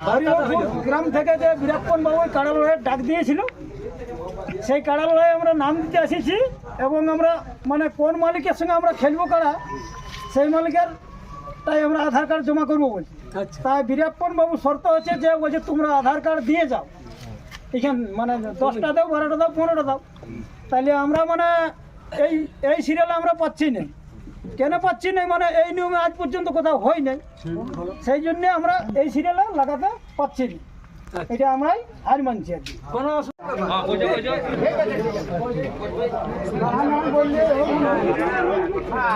গ্রাম থেকে যে বিরাটপন বাবু কাড়া লড়াইয়ের ডাক দিয়েছিল সেই কাড়া লড়াই আমরা নাম দিতে এসেছি এবং আমরা মানে কোন মালিকের সঙ্গে আমরা খেলব কাড়া সেই মালিকের তাই আমরা আধার কার্ড জমা করব বলছি। আচ্ছা। তাই বিরাটপন বাবু শর্ত হচ্ছে যে বলছে তোমরা আধার কার্ড দিয়ে যাও এখান মানে দশটা দাও বারোটা দাও পনেরোটা দাও তাহলে আমরা মানে এই এই সিরিয়ালে আমরা পাচ্ছি না। কেন পাচ্ছি না মানে এই নিয়মে আজ পর্যন্ত কোথাও হয় নাই। সেই জন্য আমরা এই সিরিয়ালে লাগাতে পাচ্ছি না। এটা আমরাই হার মানছি আর কি। কোনো অসুবিধা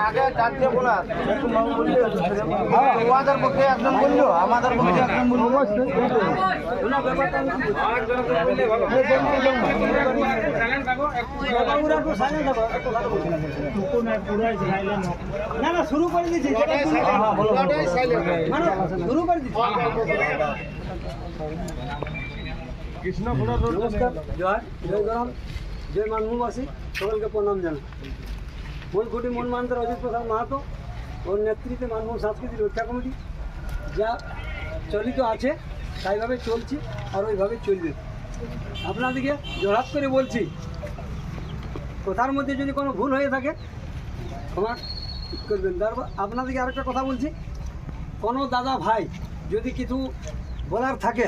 আগে আমাদের পক্ষে একজন বলল আমাদের পক্ষে একজন বলল না না শুরু করে দিচ্ছি শুরু করে দিচ্ছি জয় মানভূমবাসী সকলকে প্রণাম মন অজিত প্রসাদ মাহাতো নেতৃত্বে মানভূম সাংস্কৃতিক রক্ষা যা চলিত আছে, তাইভাবে চলছি আর ওইভাবে চলবে। আপনাদেরকে জড়াত করে বলছি, কথার মধ্যে যদি কোনো ভুল হয়ে থাকে, ক্ষমা করবেন। তারপর আপনাদেরকে আরেকটা কথা বলছি, কোনো দাদা ভাই যদি কিছু বলার থাকে।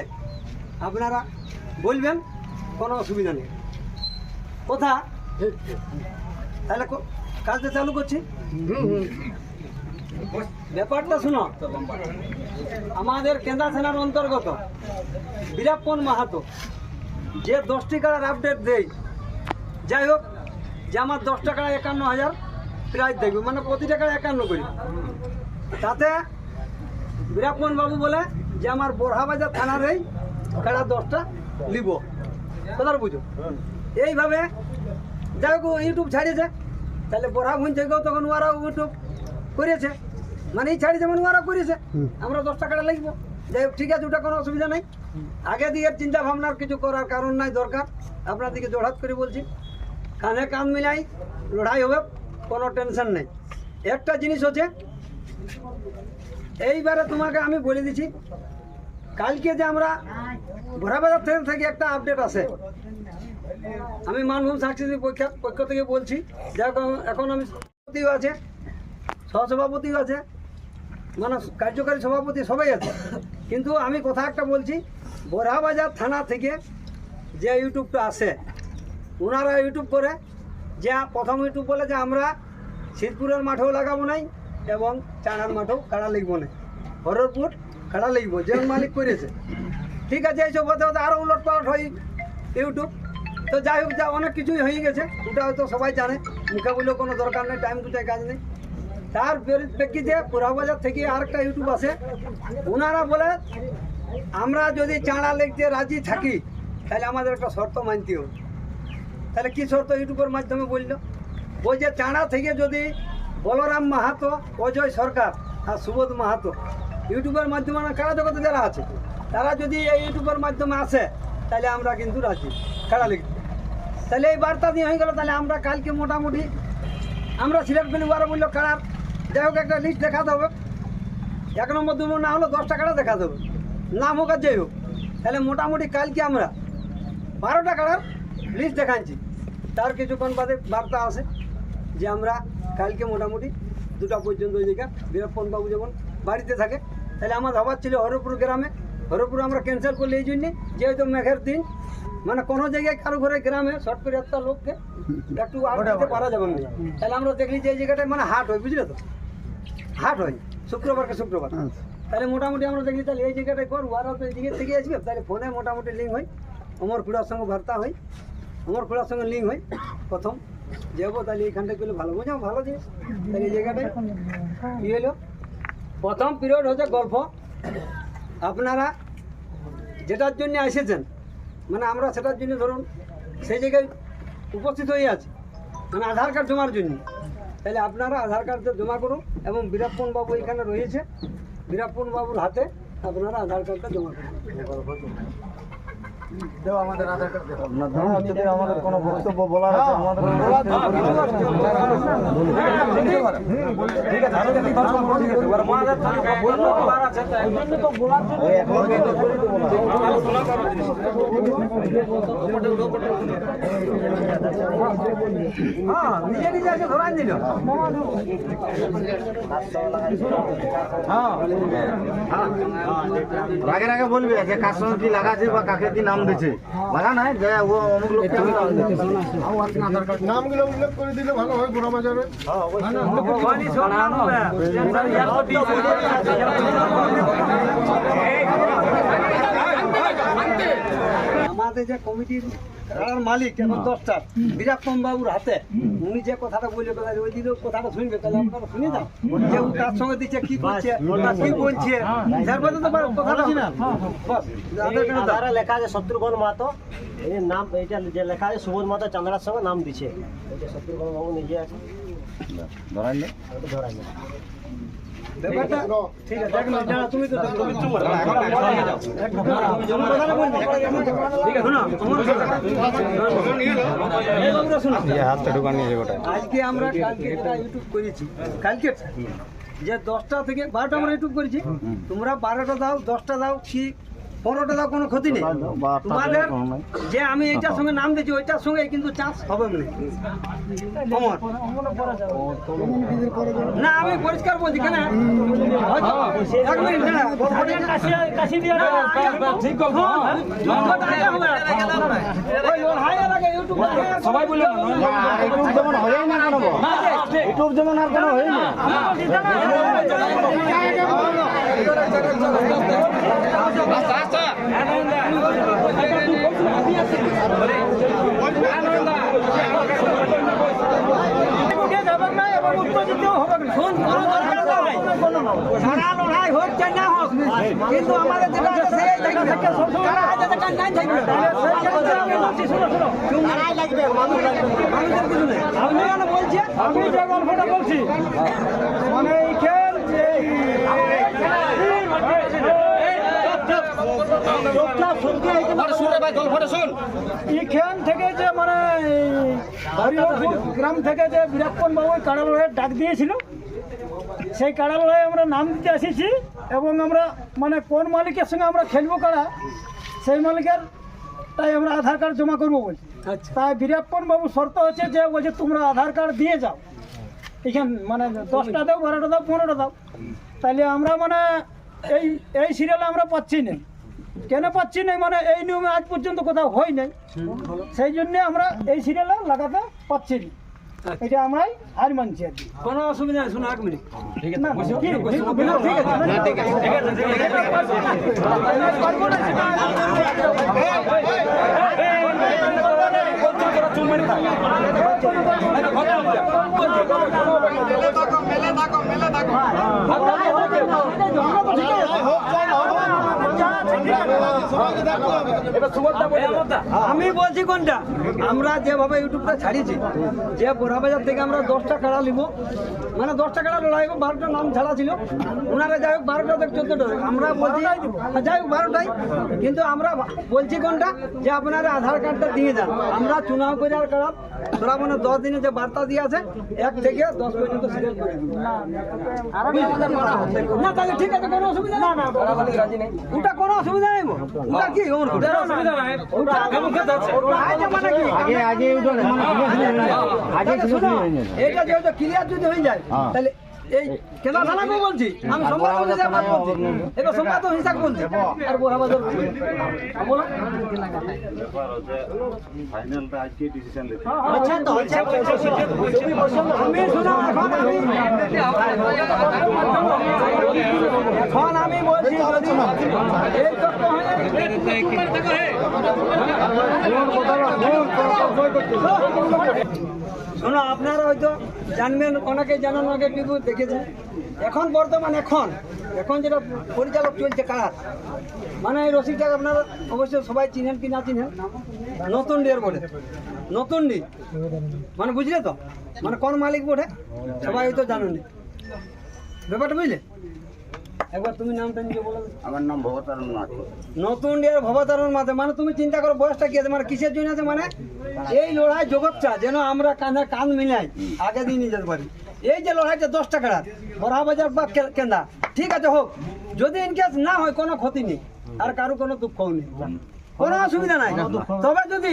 আপনারা বলবেন, কোনো অসুবিধা নেই। কথা? তাহলে কাজটা চালু করছি? ব্যাপারটা শুনো। আমাদের কেন্দ্রা সেনার অন্তর্গত বীরাপ্পন মাহাতো। যে দশটি কাড়ার আপডেট দেয় যাই হোক, যে আমার দশ টাকা একান্ন হাজার প্রাইজ দেখবে মানে প্রতি টাকা একান্ন করি। তাতে বীরাপ্পন বাবু বলে যে আমার বোরহাবাজার থানার এই কাড়া দশটা লিব। কথা বুঝো? এইভাবে যাই হোক ইউটিউব ছাড়িয়েছে। তাহলে বোরহাভুন থেকেও তখন ওরাও ইউটিউব করেছে। মানে এই ছাড়ি যেমন ওরা করেছে আমরা দশটা টাকাটা লিখব। যাই হোক ঠিক আছে ওটা কোনো অসুবিধা নাই। আগে দিকে চিন্তা ভাবনার কিছু করার কারণ নাই দরকার। আপনাদেরকে জোড়াত করে বলছি কানে কান মিলাই লড়াই হবে কোনো টেনশন নেই। একটা জিনিস হচ্ছে এইবারে তোমাকে আমি বলে দিচ্ছি কালকে যে আমরা ভোরাবাজার থেকে থেকে একটা আপডেট আছে। আমি মানভূম সাংস্কৃতিক পক্ষ থেকে বলছি যেরকম এখন আমি সভাপতিও আছে, সহসভাপতিও আছে মানে কার্যকারী সভাপতি সবাই আছে। কিন্তু আমি কথা একটা বলছি বোরহাবাজার থানা থেকে যে ইউটিউবটা আসে ওনারা ইউটিউব করে, যে প্রথম ইউটিউব বলে যে আমরা শীতপুরের মাঠেও লাগাবো নাই এবং চানার মাঠেও কাড়া লিখব না হররপুর কাড়া লিখব যে মালিক করেছে ঠিক আছে, এইসব হতে হতে আরও উলট পালট হয় ইউটিউব। তো যাই হোক, যা অনেক কিছুই হয়ে গেছে, ওটা হয়তো সবাই জানে। মুখে বললেও কোনো দরকার নেই টাইম টাইম কাজ নেই। তার প্রেক্ষিতে পুরাবাজার থেকে আরেকটা ইউটিউব আছে। ওনারা বলে, আমরা যদি চাঁড়া লিখতে রাজি থাকি, তাহলে আমাদের একটা শর্ত মানতে হবে। তাহলে কী শর্ত ইউটিউবের মাধ্যমে বলল? ওই যে চাঁড়া থেকে যদি বলরাম মাহাতো, অজয় সরকার আর সুবোধ মাহাতো ইউটিউবের মাধ্যমে কারা জগতে যারা আছে, তারা যদি এই ইউটিউবের মাধ্যমে আসে, তাহলে আমরা কিন্তু রাজি। কারা লিখতে তাহলে এই বার্তা দিয়ে হয়ে গেল, তাহলে আমরা কালকে মোটামুটি আমরা সিলেক্ট ওরা বলল কারার যাই হোক একটা লিস্ট দেখাতে হবে এক নম্বর, দু না হলো দশটা কারা দেখাতে হবে নাম হোক আর যাই হোক। তাহলে মোটামুটি কালকে আমরা বারোটা কারার লিস্ট দেখাচ্ছি। তার কিছুক্ষণ বাদে বার্তা আছে যে আমরা কালকে মোটামুটি দুটা পর্যন্ত ওই জায়গা বীরপ্পন যেমন বাড়িতে থাকে তাহলে আমার আবার ছিল হরপুর গ্রামে হরপুর আমরা ক্যান্সেল করলে এই জন্যে যেহেতু মেঘের দিন মানে কোনো জায়গায় কারও ঘরে গ্রামে শর্ট করে একটা লোককে একটু আগ দিতে পারা যাবে না। তাহলে আমরা দেখলি যে এই জায়গাটায় মানে হাট হয় বুঝলে তো? হাট হয় শুক্রবারকে শুক্রবার। তাহলে মোটামুটি আমরা দেখলি তাহলে এই জায়গাটায় করব আর তো এই জায়গা থেকে আসবে তাহলে ফোনে মোটামুটি লিঙ্ক হয়। অমর খুড়ার সঙ্গে বার্তা হয়। অমর খুড়ার সঙ্গে লিঙ্ক হয় প্রথম। যাব তাহলে এইখানটা করলে ভালো। বুঝাও ভালো জিনিস। তাহলে এই জায়গাটায় কি হলো? প্রথম পিরিয়ড হচ্ছে গল্প। আপনারা যেটার জন্য এসেছেন মানে আমরা সেটার জন্য ধরুন সেই জায়গায় উপস্থিত হয়ে আছি মানে আধার কার্ড জমার জন্য। তাহলে আপনারা আধার কার্ডটা জমা করুন এবং বীরাপ্পন বাবু এখানে রয়েছে। বীরাপ্পন বাবুর হাতে আপনারা আধার কার্ডটা জমা করুন। আমাদের কোনো বক্তব্য বলার আছে আমাদের হ্যাঁ নিজে নিজে এসে ধরাই দিল আগে আগে বলবি যে কার সঙ্গে কি লাগাছে বা কাকে কি নাম দিছে লাগা নাই যে ও অমুক দিয়েছি। নামগুলো উল্লেখ করে দিলে ভালো হয় গোড়া বাজারে আমাদের যে কমিটির খেলার মালিক এখন দশটার বিরাক্রম বাবুর হাতে। উনি যে কথাটা বললে কথা ওই দিলেও কথাটা শুনবে তাহলে আপনারা শুনে যান। যে ও কার সঙ্গে দিচ্ছে কি করছে কি বলছে যার তো বা- কথাটা কার্ডে দাও। আধারে লেখা আছে শত্রুঘ্ন মাহাতো। এই নাম এটা যে লেখা আছে সুবোধ মাহাতো চান্দ্রার সঙ্গে নাম দিছে। এটা শত্রুঘ্ন বাবু নিজে আছে। ধরাই নে। আজকে আমরা কালকে একটা ইউটিউব করেছি কালকে যে দশটা থেকে বারোটা আমরা ইউটিউব করেছি তোমরা বারোটা দাও দশটা দাও কি পনেরোটা দাও কোনো ক্ষতি নেই তোমাদের যে আমি এইটার সঙ্গে নাম দিচ্ছি ওইটার সঙ্গে কিন্তু চান্স হবে না অমর না আমি পরিষ্কার বলছি কেন হয়তো এক মিনিট দাঁড়া, কাশি সবাই বলল না, ইউটিউব যেমন। আর কোনো হয়ই না উঠে যাবেন না এবং উত্তেজিতও হবেন না। শোন, কোনো দরকার নাই। সারা লড়াই হোক চাই না হোক কিন্তু আমাদের যেটা আছে সেই থাকবে কারা হাতে যেটা নাই থাকবে সেই ক্ষেত্রে আমি বলছি, শোনো, শোনো। মানুষের কিছু নেই। আমি কেন বলছি আমি যে গল্পটা বলছি মানে এই খেল যে এইখান থেকে যে মানে গ্রাম থেকে যে বিরাটপন বাবু কাড়া লড়াইয়ের ডাক দিয়েছিল সেই কাড়া লড়াই আমরা নাম দিতে এসেছি এবং আমরা মানে কোন মালিকের সঙ্গে আমরা খেলব কাড়া সেই মালিকের তাই আমরা আধার কার্ড জমা করব বলছি তাই বিরাটপন বাবু শর্ত হচ্ছে যে বলছে তোমরা আধার কার্ড দিয়ে যাও। এখান মানে দশটা দাও বারোটা দাও পনেরোটা দাও। তাহলে আমরা মানে এই এই সিরিয়ালে আমরা পাচ্ছি না। কেন পাচ্ছি না মানে এই নিয়মে আজ পর্যন্ত কোথাও হয় নাই। সেই জন্য আমরা এই সিরিয়ালে লাগাতে পাচ্ছি না। এটা আমরাই হার মানছি আর কোনো অসুবিধা শোনো এক মিনিট। না, কি? ঠিক না, ঠিক আছে। আমি বলছি কোনটা আমরা যেভাবে ইউটিউবটা ছাড়িয়েছি যে বোরাবাজার থেকে আমরা দশটা কাড়া নিব মানে দশটা কাড়া লড়াই হোক বারোটা নাম ছাড়া ছিল ওনারা যাই হোক বারোটা থেকে চোদ্দটা। আমরা বলছি হ্যাঁ, যাই হোক বারোটাই কিন্তু আমরা বলছি কোনটা যে আপনারা আধার কার্ডটা দিয়ে যান আমরা চুনাও করে আর কাড়া তোরা মানে দশ দিনে যে বার্তা দিয়ে আছে এক থেকে দশ পর্যন্ত সিরিয়াল করে না তাহলে ঠিক আছে কোনো অসুবিধা না না ওটা কোনো অসুবিধা নাই। ওটা কি ওর অসুবিধা নাই ওটা আগে মানে কি আগে আগে ইউটিউব মানে। আগে। এটা যেহেতু ক্লিয়ার যদি হয়ে যায় হ্যাঁ। তাহলে এই কেনা থানাকে বলছি। আমি সম্পাদক হিসাবে বলছি এবার সম্পাদক হিসাব বলছি। আর বোরা বাজার বলো আচ্ছা তো আচ্ছা আমি শোনো এখন আমি এখন আমি বলছি এই তত্ত্ব শোনো আপনারা হয়তো জানবেন অনেকে জানেন অনেকে কিন্তু দেখেছেন এখন বর্তমান এখন এখন যেটা পরিচালক চলছে কারার মানে এই রসিকটা আপনারা অবশ্যই সবাই চিনেন কি না চিনেন, নতুন ডের বলে নতুন ডি মানে বুঝলে তো? মানে কোন মালিক বটে সবাই হয়তো জানেন ব্যাপারটা বুঝলে? একবার তুমি নামটা নিজে বলো। আমার নাম ভগতারণ মাথি নতুন ডিয়ার ভবতারণ মাঝে মানে তুমি চিন্তা করো বয়সটা কি আছে? মানে কিসের জন্য আছে? মানে এই লড়াই জগৎটা যেন আমরা কাঁধে কাঁধ মিলাই আগে দিয়ে নিয়ে যেতে পারি এই যে লড়াইটা দশ টাকার বড়া বাজার বা কে- কেন্দা। ঠিক আছে হোক। যদি ইনকেস না হয় কোনো ক্ষতি নেই। আর কারও কোনো দুঃখও নেই। কোনো অসুবিধা নাই। তবে যদি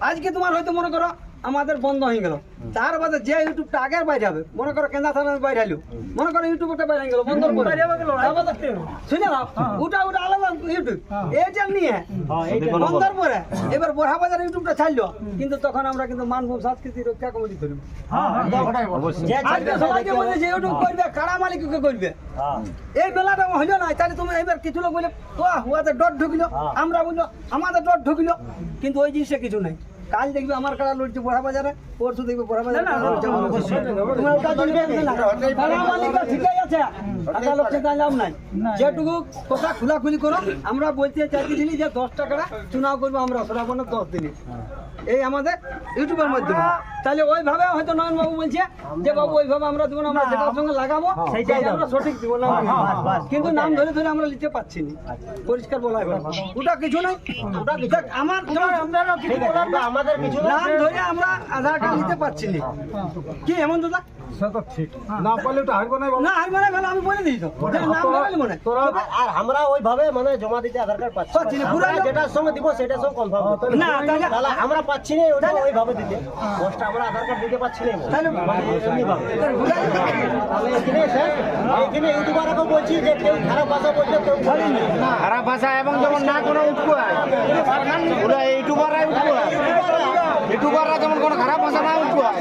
আজকে তোমার হয়তো মনে করো আমাদের বন্ধ হয়ে গেল। তার বাদে যে ইউটিউবটা আগের বাইরে হবে মনে করো কেন্দা থানার বাইরে হলো মনে করো ইউটিউবটা বাইরে গেল বন্ধ করে শুনে নাও ওটা ওটা আলাদা ইউটিউব। এইটা নিয়ে বন্ধর পরে এবার বড়া বাজার ইউটিউবটা ছাড়লো। কিন্তু তখন আমরা কিন্তু মানভূম সংস্কৃতি রক্ষা কমিটি সবাইকে বলে যে ইউটিউব করবে কারা মালিককে করবে? হ্যাঁ। এই বেলাটা হইল না তাহলে তুমি এবার কিছু লোক বলে বাহ ওদের ডট ঢুকলো। আমরা বলল আমাদের ডট ঢুকলো। কিন্তু ওই জিনিসটা কিছু নাই। কাল দেখবে আমার কাড়া লড়ছে বড়া বাজারে পরশু দেখবে বড়া বাজারে। তোমার ওটা জন্য না। ঠিকই আছে। টাকা লোক চিন্তা লাভ নাই। যেটুকু কথা খোলাখুলি করো আমরা বলতে চাইতেছিলি যে দশ টাকা চুনাও করব আমরা শ্রাবণের দশ দিনে। এই আমাদের ইউটিউবের মাধ্যমে। তাহলে ওইভাবে হয়তো নয়ন বাবু বলছে যে বাবু ওইভাবে আমরা দেবো না আমরা যেটার সঙ্গে লাগাবো সেইটাই আমরা সঠিক দিব না বাস, বাস। কিন্তু নাম ধরে ধরে আমরা নিতে পারছি না। পরিষ্কার বলা হয় ওটা কিছু নাই ওটা আমার নাম ধরে আমরা আধার কার্ড নিতে পারছি না। কি এমন দাদা সে ঠিক। না পারলে ওটা হারবো না না আর আমি বলে দিই তো। নাম ধরে মনে আর- আর আমরা ওইভাবে মানে জমা দিতে আধার কার্ড পাচ্ছি। পুরো যেটার সঙ্গে দিব সেটার সঙ্গে কনফার্ম না, তাহলে- তাহলে আমরা পাচ্ছি না ওটা ওইভাবে দিতে। দশটা আমরা আধার কার্ড দিতে পারছি না। তাহলে মানে এমনিভাবে। তাহলে এখানে স্যার এখানে ইউটিউবারকে বলছি যে কেউ খারাপ ভাষা বলছে কেউ খারাপ ভাষা এবং যেমন না কোনো উৎকুয়ায় ওরা ইউটিউবাররা যেমন কোনো খারাপ ভাষা না উৎকুয়ায়